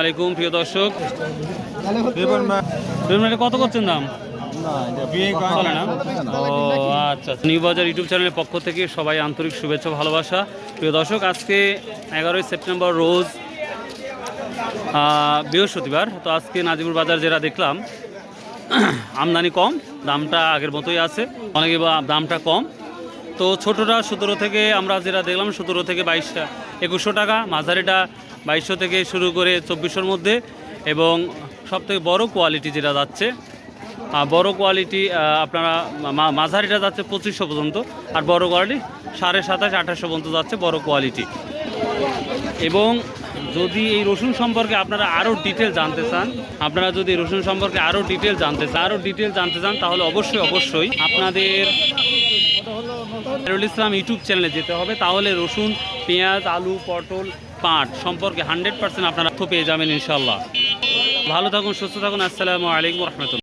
আলাইকুম প্রিয় দর্শক। কত করছেন দাম? চলে আচ্ছা নিউ বাজার ইউটিউব চ্যানেলের পক্ষ থেকে সবাই আন্তরিক শুভেচ্ছা ভালোবাসা। প্রিয় দর্শক আজকে এগারোই সেপ্টেম্বর রোজ বৃহস্পতিবার। তো আজকে নাজিবুর বাজার যেটা দেখলাম আমদানি কম দামটা আগের মতোই আছে। অনেকে দামটা কম। তো ছোটোটা সতেরো থেকে আমরা যেটা দেখলাম সতেরো থেকে বাইশটা একুশশো টাকা। মাঝারিটা বাইশশো থেকে শুরু করে চব্বিশশোর মধ্যে এবং সবথেকে বড় কোয়ালিটি যেটা যাচ্ছে বড় কোয়ালিটি আপনারা মাঝারিটা যাচ্ছে পঁচিশশো পর্যন্ত আর বড় কোয়ালিটি সাড়ে সাতাশ, আঠাশশো পর্যন্ত যাচ্ছে বড় কোয়ালিটি এবং যদি এই রসুন সম্পর্কে আপনারা আরও ডিটেল জানতে চান, আপনারা যদি রসুন সম্পর্কে আরও ডিটেল জানতে চান, আরও ডিটেল জানতে চান, তাহলে অবশ্যই অবশ্যই আপনাদের ইসলাম ইউটিউব চ্যানেলে যেতে হবে। তাহলে রসুন, পেঁয়াজ, আলু, পটল পাট সম্পর্কে হান্ড্রেড পার্সেন্ট আপনারা পেয়ে যাবেন ইনশাল্লাহ ভালো থাকুন, সুস্থ থাকুন, আসসালামু আলাইকুম রহমতুল্লাহ।